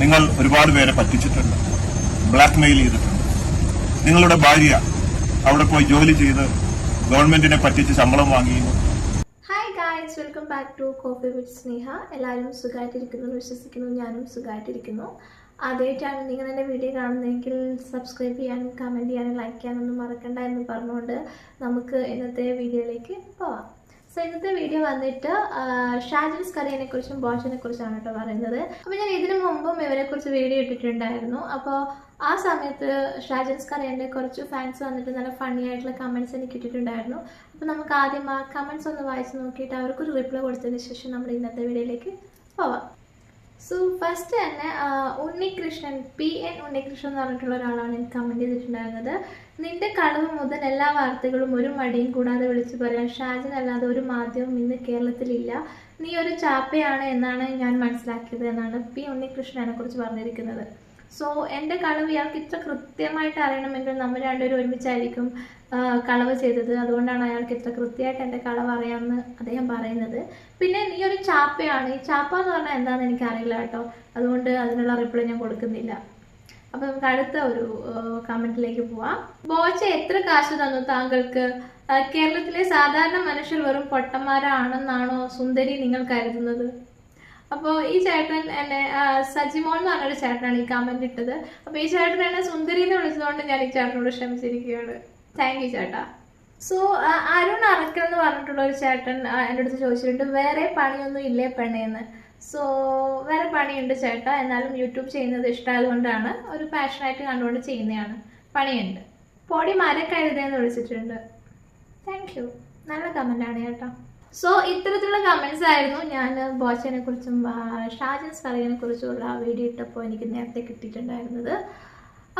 നിങ്ങൾ ഒരുപാട് പേരെ പറ്റിച്ചിട്ടുണ്ട്. ബ്ലാക്ക് മെയിൽ ചെയ്തിട്ടുണ്ട്. നിങ്ങളുടെ ഭാര്യ അവിടെ പോയി ജോലി ചെയ്ത് ഗവൺമെന്റിനെ പറ്റിച്ച് ശമ്പളം വാങ്ങിയിരുന്നു. Welcome back to coffee with Sneha എല്ലാവരും സുഖമായിട്ടിരിക്കുന്നു വിശ്വസിക്കുന്നു ഞാനും സുഖമായിട്ടിരിക്കുന്നു ആദ്യമായിട്ടാണ് നിങ്ങൾ എന്റെ വീഡിയോ കാണുന്നതെങ്കിൽ സബ്സ്ക്രൈബ് ചെയ്യാനും കമന്റ് ചെയ്യാനും ലൈക്ക് ചെയ്യാനൊന്നും മറക്കണ്ട എന്ന് പറഞ്ഞുകൊണ്ട് നമുക്ക് ഇന്നത്തെ വീഡിയോയിലേക്ക് പോവാം. സോ ഇന്നത്തെ വീഡിയോ വന്നിട്ട് ഷാജിൻസ് ഷാജൻസ് കറിയെ കുറിച്ചും ബോഷനെ കുറിച്ചാണ് കേട്ടോ പറയുന്നത്. അപ്പോൾ ഞാൻ ഇതിനു മുമ്പും ഇവരെ കുറിച്ച് വീഡിയോ ഇട്ടിട്ടുണ്ടായിരുന്നു. അപ്പോൾ ആ സമയത്ത് ഷാജിൻസ് കറിയന്റെ കുറച്ച് ഫാൻസ് വന്നിട്ട് നല്ല ഫണ്ണി ആയിട്ടുള്ള കമന്റ്സ് എനിക്ക് ഇട്ടിട്ടുണ്ടായിരുന്നു. അപ്പോൾ നമുക്ക് ആദ്യം ആ കമന്റ്സ് ഒന്ന് വായിച്ച് നോക്കിയിട്ട് അവർക്കൊരു റിപ്ലൈ കൊടുത്തതിന് ശേഷം നമ്മൾ ഇന്നത്തെ വീഡിയോയിലേക്ക് പോവാം. സോ ഫസ്റ്റ് തന്നെ ഉണ്ണികൃഷ്ണൻ പി. എൻ. ഉണ്ണികൃഷ്ണൻ എന്ന് പറഞ്ഞിട്ടുള്ള ഒരാളാണ് എനിക്ക് കമന്റ് ചെയ്തിട്ടുണ്ടായിരുന്നത്. നിന്റെ കളവ് മുതൽ എല്ലാ വാർത്തകളും ഒരു മടിയും കൂടാതെ വിളിച്ചു പറയാൻ ഷാജൻ അല്ലാതെ ഒരു മാധ്യമം ഇന്ന് കേരളത്തിലില്ല. നീ ഒരു ചാപ്പയാണ് എന്നാണ് ഞാൻ മനസ്സിലാക്കിയത് എന്നാണ് പി. ഉണ്ണികൃഷ്ണനെ കുറിച്ച് പറഞ്ഞിരിക്കുന്നത്. സോ എന്റെ കളവ് ഇയാൾക്ക് ഇത്ര കൃത്യമായിട്ട് അറിയണമെങ്കിൽ നമ്മൾ രണ്ടുപേരും ഒരുമിച്ചായിരിക്കും കളവ് ചെയ്തത്. അതുകൊണ്ടാണ് അയാൾക്ക് ഇത്ര കൃത്യമായിട്ട് എന്റെ കളവ് അറിയാമെന്ന് അദ്ദേഹം പറയുന്നത്. പിന്നെ നീ ഒരു ചാപ്പയാണ്. ഈ ചാപ്പ എന്ന് പറഞ്ഞാൽ എന്താണെന്ന് എനിക്കറിയില്ല കേട്ടോ. അതുകൊണ്ട് അതിനുള്ള റിപ്ലൈ ഞാൻ കൊടുക്കുന്നില്ല. അപ്പൊ നമുക്ക് അടുത്ത ഒരു കമന്റിലേക്ക് പോവാം. ബോച്ച എത്ര കാശ് തന്നു താങ്കൾക്ക്? കേരളത്തിലെ സാധാരണ മനുഷ്യർ വെറും പൊട്ടന്മാരാണെന്നാണോ സുന്ദരി നിങ്ങൾ കരുതുന്നത്? അപ്പോൾ ഈ ചേട്ടൻ എന്നെ സജിമോൾ എന്ന് പറഞ്ഞൊരു ചേട്ടനാണ് ഈ കമന്റ് ഇട്ടത്. അപ്പോൾ ഈ ചേട്ടൻ എന്നെ സുന്ദരി എന്ന് വിളിച്ചതുകൊണ്ട് ഞാൻ ഈ ചേട്ടനോട് ക്ഷമിച്ചിരിക്കുകയാണ്. താങ്ക് യു ചേട്ടാ. സോ അരുൺ അറക്കൽ എന്ന് പറഞ്ഞിട്ടുള്ള ഒരു ചേട്ടൻ എന്റെ അടുത്ത് ചോദിച്ചിട്ടുണ്ട് വേറെ പണിയൊന്നും ഇല്ലേ പെണ്ണേന്ന് സോ വേറെ പണിയുണ്ട് ചേട്ടാ. എന്നാലും യൂട്യൂബ് ചെയ്യുന്നത് ഇഷ്ടമായതുകൊണ്ടാണ്. ഒരു പാഷനായിട്ട് കണ്ടുകൊണ്ട് ചെയ്യുന്നതാണ്. പണിയുണ്ട്. പൊടി മരക്കഴുതെന്ന് വിളിച്ചിട്ടുണ്ട്. താങ്ക് യു നല്ല കമന്റാണ് ചേട്ടാ. സോ ഇത്തരത്തിലുള്ള കമൻസ് ആയിരുന്നു ഞാൻ ബോച്ചനെ കുറിച്ചും ഷാജൻ സറിയനെ കുറിച്ചുള്ള വീഡിയോ ഇട്ടപ്പോൾ എനിക്ക് നേരത്തെ കിട്ടിയിട്ടുണ്ടായിരുന്നത്.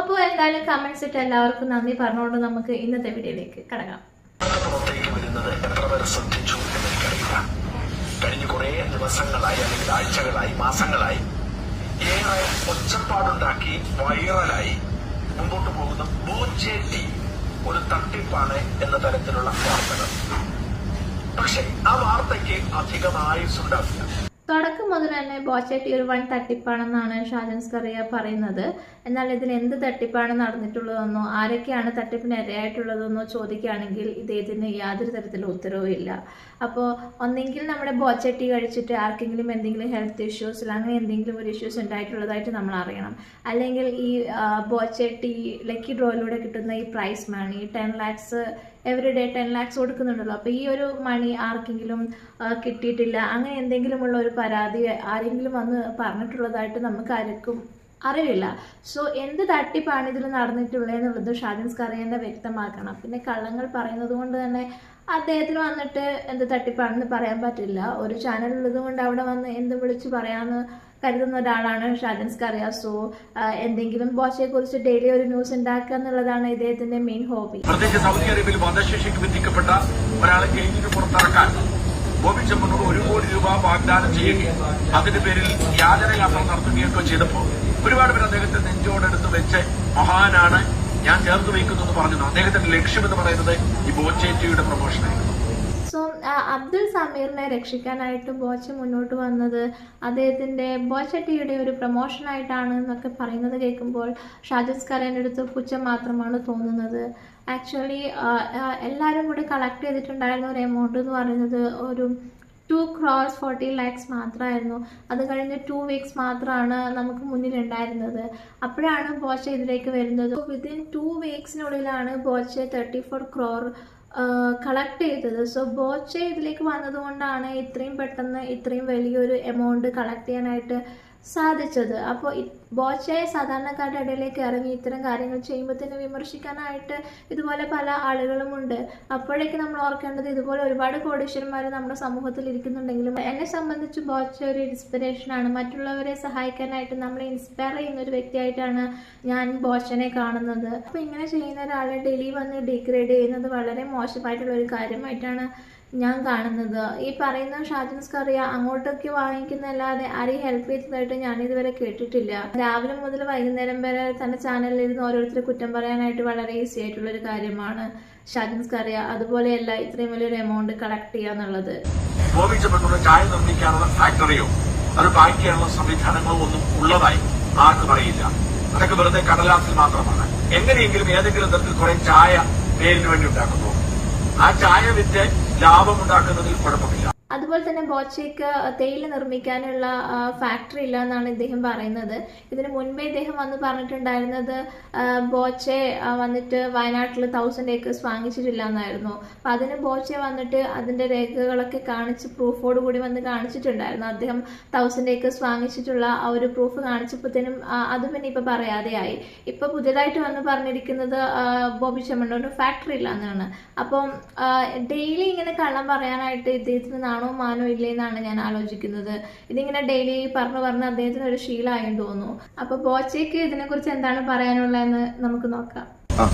അപ്പോൾ എന്തായാലും കമൻസ് ഇട്ട് എല്ലാവർക്കും നന്ദി. പറഞ്ഞുകൊണ്ട് നമുക്ക് ഇന്നത്തെ വീഡിയോയിലേക്ക് കടക്കാം. കഴിഞ്ഞ കുറെ ദിവസങ്ങളായി അല്ലെങ്കിൽ ആഴ്ചകളായി മാസങ്ങളായി ഏറെ ഒച്ചപ്പാടുണ്ടാക്കി വൈറലായി മുമ്പോട്ട് പോകുന്ന ബോജേട്ടി ഒരു തട്ടിപ്പാണ് എന്ന തരത്തിലുള്ള വാർത്തകൾ. പക്ഷേ ആ വാർത്തയ്ക്ക് അധികം ആയുസുണ്ടാവില്ല തുടക്കം മുതൽ തന്നെ ബോച്ചേട്ടി ഒരു വൺ തട്ടിപ്പാണെന്നാണ് ഷാജൻ സ്കറിയ പറയുന്നത്. എന്നാൽ ഇതിൽ എന്ത് തട്ടിപ്പാണ് നടന്നിട്ടുള്ളതെന്നോ ആരൊക്കെയാണ് തട്ടിപ്പിന് ഇരയായിട്ടുള്ളതെന്നോ ചോദിക്കുകയാണെങ്കിൽ ഇദ്ദേഹത്തിന് യാതൊരു തരത്തിലും ഉത്തരവും ഇല്ല അപ്പോൾ ഒന്നെങ്കിൽ നമ്മുടെ ബോച്ചേട്ടി കഴിച്ചിട്ട് ആർക്കെങ്കിലും എന്തെങ്കിലും ഹെൽത്ത് ഇഷ്യൂസ് അങ്ങനെ എന്തെങ്കിലും ഒരു ഇഷ്യൂസ് ഉണ്ടായിട്ടുള്ളതായിട്ട് നമ്മൾ അറിയണം. അല്ലെങ്കിൽ ഈ ബോച്ചേട്ടി ലക്കി ഡ്രോയിലൂടെ കിട്ടുന്ന ഈ prize money ten lakhs every day ten lakhs കൊടുക്കുന്നുണ്ടല്ലോ. അപ്പോൾ ഈ ഒരു മണി ആർക്കെങ്കിലും കിട്ടിയിട്ടില്ല അങ്ങനെ എന്തെങ്കിലുമുള്ള ഒരു പരാതി ആരെങ്കിലും വന്ന് പറഞ്ഞിട്ടുള്ളതായിട്ട് നമുക്ക് ആർക്കും അറിവില്ല. സോ എന്ത് തട്ടിപ്പാണ് ഇതിൽ നടന്നിട്ടുള്ളതെന്നുള്ളത് ഷാജിൻസ്ക്ക് അറിയേണ്ട വ്യക്തമാക്കണം. പിന്നെ കള്ളങ്ങൾ പറയുന്നത് കൊണ്ട് തന്നെ അദ്ദേഹത്തിന് വന്നിട്ട് എന്ത് തട്ടിപ്പാണെന്ന് പറയാൻ പറ്റില്ല. ഒരു ചാനൽ ഉള്ളത് കൊണ്ട് അവിടെ വന്ന് എന്ത് വിളിച്ച് പറയാമെന്ന് കരുതുന്ന ഒരാളാണ് ഷാജൻസ് കറിയ സോ എന്തെങ്കിലും ബോച്ചയെക്കുറിച്ച് ഡെയിലി ഒരു ന്യൂസ് ഉണ്ടാക്കുക എന്നുള്ളതാണ് ഇദ്ദേഹത്തിന്റെ മെയിൻ ഹോബി ബോബി ചെമ്മണ്ണൂർ ഒരു കോടി രൂപ വാഗ്ദാനം ചെയ്യുകയും അതിന്റെ പേരിൽ യാചനയാത്ര നടത്തുകയൊക്കെ ചെയ്തപ്പോൾ ഒരുപാട് പേർ അദ്ദേഹത്തെ നെഞ്ചോടെടുത്ത് വെച്ച് മഹാനാണ്. ഞാൻ ചേർത്ത് വയ്ക്കുന്നു എന്ന് പറഞ്ഞു അദ്ദേഹത്തിന്റെ ലക്ഷ്യം എന്ന് പറയുന്നത് ഈ ബോച്ചേറ്റിയുടെ പ്രൊമോഷനായിരുന്നു സോ അബ്ദുൾ സമീറിനെ രക്ഷിക്കാനായിട്ട് ബോച്ച മുന്നോട്ട് വന്നത് അദ്ദേഹത്തിന്റെ ബോച്ചട്ടിയുടെ ഒരു പ്രൊമോഷൻ ആയിട്ടാണ് എന്നൊക്കെ പറയുന്നത് കേൾക്കുമ്പോൾ ഷാജസ് കരേന്റെ അടുത്ത് പുച്ഛം മാത്രമാണ് തോന്നുന്നത്. ആക്ച്വലി എല്ലാവരും കൂടി കളക്ട് ചെയ്തിട്ടുണ്ടായിരുന്ന ഒരു എമൗണ്ട് എന്ന് പറയുന്നത് ഒരു ടു ക്രോസ് ഫോർട്ടി ലാക്സ് മാത്രമായിരുന്നു അത് കഴിഞ്ഞ് ടു വീക്സ് മാത്രമാണ് നമുക്ക് മുന്നിലുണ്ടായിരുന്നത്. അപ്പോഴാണ് ബോച്ച ഇതിലേക്ക് വരുന്നത്. Within two വീക്സിനുള്ളിലാണ് Boche thirty four crore collect ചെയ്തത്. സോ ബോച്ച ഇതിലേക്ക് വന്നതുകൊണ്ടാണ് ഇത്രയും പെട്ടെന്ന് ഇത്രയും വലിയൊരു എമൗണ്ട് കളക്ട് ചെയ്യാനായിട്ട് സാധിച്ചത്. അപ്പോൾ ബോച്ചയെ സാധാരണക്കാരുടെ ഇടയിലേക്ക് ഇറങ്ങി ഇത്തരം കാര്യങ്ങൾ ചെയ്യുമ്പോൾ തന്നെ വിമർശിക്കാനായിട്ട് ഇതുപോലെ പല ആളുകളുമുണ്ട്. അപ്പോഴേക്ക് നമ്മൾ ഓർക്കേണ്ടത് ഇതുപോലെ ഒരുപാട് കോടീശ്വരന്മാർ നമ്മുടെ സമൂഹത്തിൽ ഇരിക്കുന്നുണ്ടെങ്കിലും എന്നെ സംബന്ധിച്ച് ബോച്ച ഒരു ഇൻസ്പിറേഷനാണ് മറ്റുള്ളവരെ സഹായിക്കാനായിട്ട് നമ്മളെ ഇൻസ്പയർ ചെയ്യുന്ന ഒരു വ്യക്തിയായിട്ടാണ് ഞാൻ ബോച്ചനെ കാണുന്നത്. അപ്പോൾ ഇങ്ങനെ ചെയ്യുന്ന ഒരാളെ ഡെയിലി വന്ന് ഡിഗ്രേഡ് ചെയ്യുന്നത് വളരെ മോശമായിട്ടുള്ള ഒരു കാര്യമായിട്ടാണ് ഞാൻ കാണുന്നത്. ഈ പറയുന്ന ഷാജൻസ് കറിയ അങ്ങോട്ടൊക്കെ വാങ്ങിക്കുന്നല്ലാതെ ആരെയും ഹെൽപ്പ് ചെയ്തതായിട്ട് ഞാൻ ഇതുവരെ കേട്ടിട്ടില്ല. രാവിലെ മുതൽ വൈകുന്നേരം വരെ തന്റെ ചാനലിൽ ഇരുന്ന് ഓരോരുത്തരെ കുറ്റം പറയാനായിട്ട് വളരെ ഈസി ആയിട്ടുള്ള ഒരു കാര്യമാണ് ഷാജൻസ് കറിയ അതുപോലെയല്ല ഇത്രയും വലിയൊരു എമൗണ്ട് കളക്ട് ബോബി ചായ ഫാക്ടറിയോ ഉള്ളതായി അതൊക്കെ വെറുതെ കടലാസിൽ മാത്രമാണ്. എങ്ങനെയെങ്കിലും ഏതെങ്കിലും തരത്തിൽ കുറെ ചായ പേരിന് വേണ്ടി ഉണ്ടാക്കുന്നു. ആ ചായ വിറ്റ് ലാഭമുണ്ടാക്കുന്നതിൽ കുഴപ്പമില്ല. അതുപോലെ തന്നെ ബോച്ചയ്ക്ക് തേയില നിർമ്മിക്കാനുള്ള ഫാക്ടറി ഇല്ല എന്നാണ് ഇദ്ദേഹം പറയുന്നത്. ഇതിന് മുൻപേ ഇദ്ദേഹം വന്ന് പറഞ്ഞിട്ടുണ്ടായിരുന്നത് ബോച്ചെ വന്നിട്ട് വയനാട്ടിൽ തൗസൻഡ് ഏക്കേഴ്സ് വാങ്ങിച്ചിട്ടില്ല എന്നായിരുന്നു അപ്പം അതിന് ബോച്ചെ വന്നിട്ട് അതിന്റെ രേഖകളൊക്കെ കാണിച്ച് പ്രൂഫോട് കൂടി വന്ന് കാണിച്ചിട്ടുണ്ടായിരുന്നു. അദ്ദേഹം തൗസൻഡ് ഏക്കേഴ്സ് വാങ്ങിച്ചിട്ടുള്ള ആ ഒരു പ്രൂഫ് കാണിച്ചപ്പോഴത്തേനും അത് പിന്നെ ഇപ്പം പറയാതെയായി. ഇപ്പൊ പുതിയതായിട്ട് വന്ന് പറഞ്ഞിരിക്കുന്നത് ബോബി ചെമ്മണ്ണൂരിന് ഫാക്ടറി ഇല്ല എന്നാണ് അപ്പം ഡെയിലി ഇങ്ങനെ കള്ളം പറയാനായിട്ട് ഇദ്ദേഹത്തിന് നാണോ മാനോ ഇല്ലേ എന്നാണ് ഞാൻ ആലോചിക്കുന്നത്. ഇതിങ്ങനെ ഡെയിലി പറഞ്ഞു പറഞ്ഞ് അദ്ദേഹത്തിന് ഒരു ശീലമായെന്ന് തോന്നുന്നു. അപ്പൊ ബോച്ചയ്ക്ക് ഇതിനെക്കുറിച്ച് എന്താണ് പറയാനുള്ളതെന്ന് നമുക്ക് നോക്കാം.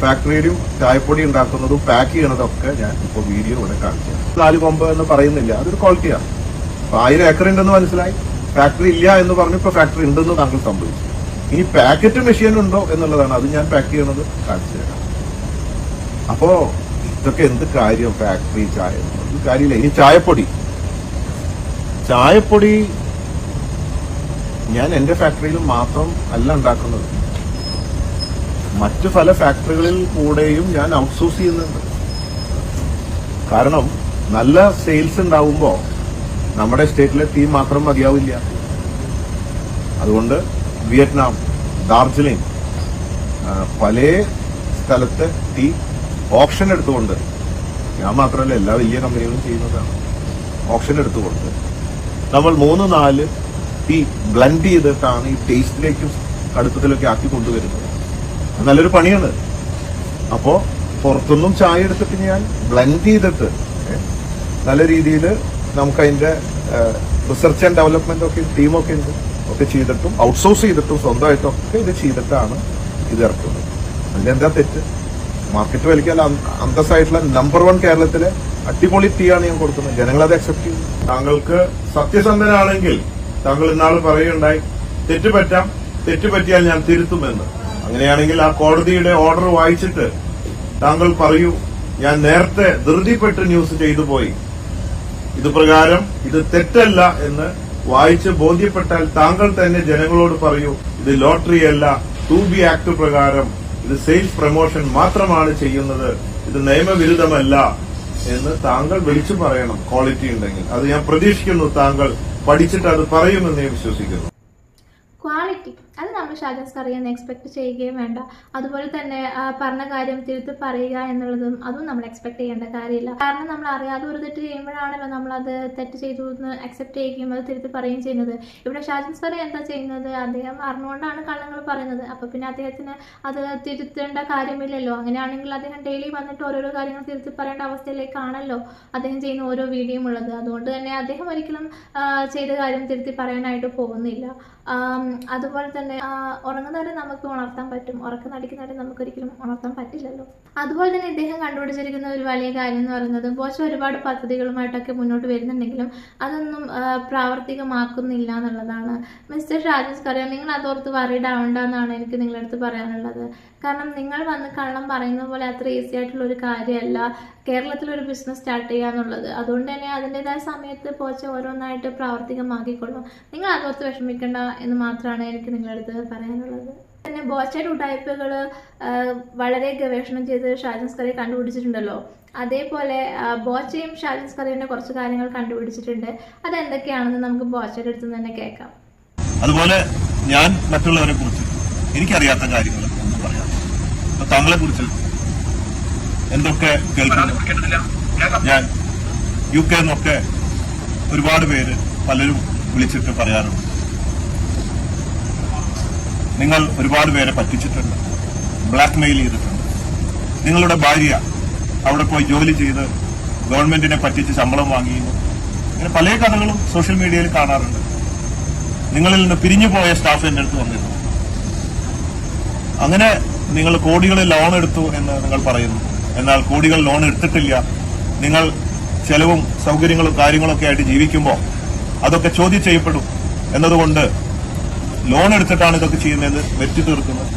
ഫാക്ടറിയിലും ചായപ്പൊടി ഉണ്ടാക്കുന്നതും പാക്ക് ചെയ്യണതും ഒക്കെ ഞാൻ ഇപ്പൊ വീഡിയോ ഇവിടെ കാണിച്ചു നാല് കൊമ്പ് എന്ന് പറയുന്നില്ല അതൊരു ക്വാളിറ്റിയാണ് അപ്പൊ ആയിരം ഏക്കർ ഉണ്ടെന്ന് മനസ്സിലായി. ഫാക്ടറി ഇല്ല എന്ന് പറഞ്ഞു ഇപ്പൊ ഫാക്ടറി ഉണ്ടെന്ന് താങ്കൾ സംഭവിച്ചു. ഇനി പാക്കറ്റ് മെഷീൻ ഉണ്ടോ എന്നുള്ളതാണ് അത് ഞാൻ പാക്ക് ചെയ്യണത് കാണിച്ചു തരാം. അപ്പോ ഇതൊക്കെ എന്ത് കാര്യം? ഫാക്ടറി ചായ കാര്യമില്ല. ഇനി ചായപ്പൊടി. ചായപ്പൊടി ഞാൻ എന്റെ ഫാക്ടറിയിൽ മാത്രം അല്ല ഉണ്ടാക്കുന്നത്. മറ്റു പല ഫാക്ടറികളിൽ കൂടെയും ഞാൻ ഔട്ട്സോഴ്സ് ചെയ്യുന്നുണ്ട്. കാരണം നല്ല സെയിൽസ് ഉണ്ടാവുമ്പോൾ നമ്മുടെ സ്റ്റേറ്റിലെ ടീം മാത്രം മതിയാവില്ല. അതുകൊണ്ട് വിയറ്റ്നാം ഡാർജിലിംഗ് പല സ്ഥലത്തെ ടീം ഓപ്ഷൻ എടുത്തുകൊണ്ട് ഞാൻ മാത്രമല്ല എല്ലാ വലിയ കമ്പനികളും ചെയ്യുന്നതാണ്. ഓപ്ഷൻ എടുത്തുകൊണ്ട് നമ്മൾ മൂന്ന് നാല് ഈ ബ്ലെൻഡ് ചെയ്തിട്ടാണ് ഈ ടേസ്റ്റിലേക്കും കടുപ്പത്തിലൊക്കെ ആക്കി കൊണ്ടുവരുന്നത്. നല്ലൊരു പണിയാണ്. അപ്പോ പുറത്തുനിന്നും ചായ എടുത്തിട്ട് ഞാൻ ബ്ലെൻഡ് ചെയ്തിട്ട് നല്ല രീതിയിൽ നമുക്ക് അതിന്റെ റിസർച്ച് ആൻഡ് ഡെവലപ്മെന്റ് ഒക്കെ ടീമൊക്കെ ഉണ്ട്. ഒക്കെ ചെയ്തിട്ടും ഔട്ട്സോഴ്സ് ചെയ്തിട്ടും സ്വന്തമായിട്ടൊക്കെ ഇത് ചെയ്തിട്ടാണ് ഇത് ഇറക്കുന്നത്. അതിലെന്താ തെറ്റ്? മാർക്കറ്റ് വലിക്കാൻ അന്തസ്സായിട്ടുള്ള നമ്പർ വൺ കേരളത്തിലെ അടിപൊളി ടീ ആണ് ഞാൻ കൊടുക്കുന്നത്. ജനങ്ങൾ അത് അക്സെപ്റ്റ് ചെയ്യും. താങ്കൾക്ക് സത്യസന്ധനാണെങ്കിൽ താങ്കൾ ഇന്നാൾ പറയുകയുണ്ടായി തെറ്റുപറ്റാം തെറ്റുപറ്റിയാൽ ഞാൻ തിരുത്തുമെന്ന്. അങ്ങനെയാണെങ്കിൽ ആ കോടതിയുടെ ഓർഡർ വായിച്ചിട്ട് താങ്കൾ പറയൂ ഞാൻ നേരത്തെ ധൃതിപ്പെട്ട് ന്യൂസ് ചെയ്തു പോയി. ഇത് പ്രകാരം ഇത് തെറ്റല്ല എന്ന് വായിച്ച് ബോധ്യപ്പെട്ടാൽ താങ്കൾ തന്നെ ജനങ്ങളോട് പറയൂ ഇത് ലോട്ടറി അല്ല ടു ബി ആക്ട് പ്രകാരം ഇത് സെയിൽസ് പ്രൊമോഷൻ മാത്രമാണ് ചെയ്യുന്നത്. ഇത് നിയമവിരുദ്ധമല്ല എന്ന് താങ്കൾ വിളിച്ചു പറയണം. ക്വാളിറ്റി ഉണ്ടെങ്കിൽ. അത് ഞാൻ പ്രതീക്ഷിക്കുന്നു താങ്കൾ പഠിച്ചിട്ട് അത് പറയുമെന്ന് ഞാൻ വിശ്വസിക്കുന്നു. ഷാജാസ് അറിയാൻ എക്സ്പെക്ട് ചെയ്യുകയും വേണ്ട. അതുപോലെ തന്നെ പറഞ്ഞ കാര്യം തിരുത്തി പറയുക എന്നുള്ളതും അതും നമ്മൾ എക്സ്പെക്ട് ചെയ്യേണ്ട കാര്യമില്ല. കാരണം നമ്മൾ അറിയാതെ ഒരു തെറ്റ് ചെയ്യുമ്പോഴാണല്ലോ നമ്മൾ അത് തെറ്റ് ചെയ്തു എന്ന് അക്സെപ്റ്റ് ചെയ്യുകയും അത് തിരുത്തി പറയുകയും ചെയ്യുന്നത്. ഇവിടെ ഷാജൻസ് കറി എന്താ ചെയ്യുന്നത്? അദ്ദേഹം അറിഞ്ഞുകൊണ്ടാണ് കള്ളങ്ങൾ പറയുന്നത്. അപ്പോൾ പിന്നെ അദ്ദേഹത്തിന് അത് തിരുത്തേണ്ട കാര്യമില്ലല്ലോ. അങ്ങനെയാണെങ്കിൽ അദ്ദേഹം ഡെയിലി വന്നിട്ട് ഓരോരോ കാര്യങ്ങൾ തിരുത്തി പറയേണ്ട അവസ്ഥയിലേക്കാണല്ലോ അദ്ദേഹം ചെയ്യുന്ന ഓരോ വീഡിയോയും ഉള്ളത്. അതുകൊണ്ട് തന്നെ അദ്ദേഹം ഒരിക്കലും ചെയ്ത കാര്യം തിരുത്തി പറയാനായിട്ട് പോകുന്നില്ല. അതുപോലെ തന്നെ ഉറങ്ങുന്നവരെ നമുക്ക് ഉണർത്താൻ പറ്റും. ഉറക്കം നടിക്കുന്നവരെ നമുക്ക് ഒരിക്കലും ഉണർത്താൻ പറ്റില്ലല്ലോ. അതുപോലെ തന്നെ ഇദ്ദേഹം കണ്ടുപിടിച്ചിരിക്കുന്ന ഒരു വലിയ കാര്യം എന്ന് പറയുന്നത് ബോച്ച ഒരുപാട് പദ്ധതികളുമായിട്ടൊക്കെ മുന്നോട്ട് വരുന്നുണ്ടെങ്കിലും അതൊന്നും പ്രാവർത്തികമാക്കുന്നില്ല എന്നുള്ളതാണ്. മിസ്റ്റർ ഷാജിസ് കറിയാം നിങ്ങൾ അതോർത്ത് വറീഡ് എന്നാണ് എനിക്ക് നിങ്ങളുടെ അടുത്ത് പറയാനുള്ളത്. കാരണം നിങ്ങൾ വന്ന് കള്ളം പറയുന്ന പോലെ അത്ര ഈസി ആയിട്ടുള്ള ഒരു കാര്യമല്ല. കേരളത്തിൽ ഒരു ബിസിനസ് സ്റ്റാർട്ട് ചെയ്യുക എന്നുള്ളത്. അതുകൊണ്ട് തന്നെ അതിന്റെതായ സമയത്ത് പോച്ച ഓരോന്നായിട്ട് പ്രാവർത്തികമാക്കിക്കൊള്ളും. നിങ്ങൾ അതോർത്ത് വിഷമിക്കേണ്ട എന്ന് മാത്രമാണ് എനിക്ക് നിങ്ങളുടെ അടുത്ത് പറയാനുള്ളത്? പിന്നെ ബോച്ചയുടെ ഉടായ്പകൾ വളരെ ഗവേഷണം ചെയ്ത് ഷാജൻസ് കറി കണ്ടുപിടിച്ചിട്ടുണ്ടല്ലോ. അതേപോലെ ബോച്ചയും ഷാജൻസ് കറിയുടെ കുറച്ച് കാര്യങ്ങൾ കണ്ടുപിടിച്ചിട്ടുണ്ട്. അതെന്തൊക്കെയാണെന്ന് നമുക്ക് ബോച്ചയുടെ അടുത്ത് തന്നെ കേൾക്കാം. അതുപോലെ ഞാൻ മറ്റുള്ളവരെ കുറിച്ച് എനിക്കറിയാത്ത കാര്യങ്ങൾ ഒന്നും താങ്കളെ കുറിച്ച് എന്തൊക്കെ ഞാൻ യു കെ നിന്നൊക്കെ ഒരുപാട് പേര് പലരും വിളിച്ചിട്ട് പറയാറുണ്ട്. നിങ്ങൾ ഒരുപാട് പേരെ പറ്റിച്ചിട്ടുണ്ട്. ബ്ലാക്ക് മെയിൽ ചെയ്തിട്ടുണ്ട്. നിങ്ങളുടെ ഭാര്യ അവിടെ പോയി ജോലി ചെയ്ത് ഗവൺമെന്റിനെ പറ്റിച്ച് ശമ്പളം വാങ്ങിയിരുന്നു. ഇങ്ങനെ പല കഥകളും സോഷ്യൽ മീഡിയയിൽ കാണാറുണ്ട്. നിങ്ങളിൽ നിന്ന് പിരിഞ്ഞു പോയ സ്റ്റാഫ് എന്റെ അടുത്ത് വന്നിരുന്നു. അങ്ങനെ നിങ്ങൾ കോടികൾ ലോൺ എടുത്തു എന്ന് നിങ്ങൾ പറയുന്നു. എന്നാൽ കോടികൾ ലോൺ എടുത്തിട്ടില്ല. നിങ്ങൾ ചെലവും സൗകര്യങ്ങളും കാര്യങ്ങളൊക്കെ ആയിട്ട് ജീവിക്കുമ്പോൾ അതൊക്കെ ചോദ്യം ചെയ്യപ്പെടും. എന്നതുകൊണ്ട് ലോൺ എടുത്തിട്ടാണ് ഇതൊക്കെ ചെയ്യുന്നതെന്ന് വെറ്റി തീർക്കുന്നത്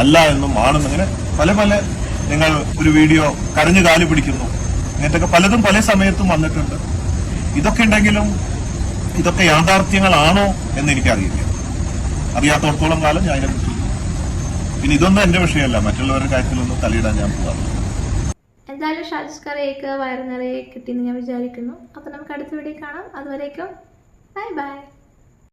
അല്ല എന്നും ആണെന്ന് ഇങ്ങനെ പല പല നിങ്ങൾ ഒരു വീഡിയോ കരഞ്ഞു കാലി പിടിക്കുന്നു. ഇങ്ങനത്തെയൊക്കെ പലതും പല സമയത്തും വന്നിട്ടുണ്ട്. ഇതൊക്കെ ഉണ്ടെങ്കിലും ഇതൊക്കെ യാഥാർത്ഥ്യങ്ങളാണോ എന്ന് എനിക്കറിയില്ല. അറിയാത്തോടത്തോളം കാലം ഞാൻ അതിനെ പിന്നെ ഇതൊന്നും എന്റെ വിഷയമല്ല. മറ്റുള്ളവരുടെ കാര്യത്തിലൊന്നും തലയിടാൻ ഞാൻ പോകാറില്ല എന്തായാലും ഷാജിസ് കറിയൊക്കെ വയറു നിറയെ കിട്ടിയെന്ന് ഞാൻ വിചാരിക്കുന്നു. അപ്പോൾ നമുക്ക് അടുത്ത വീഡിയോ കാണാം. അതുവരേക്കും ബൈ ബൈ.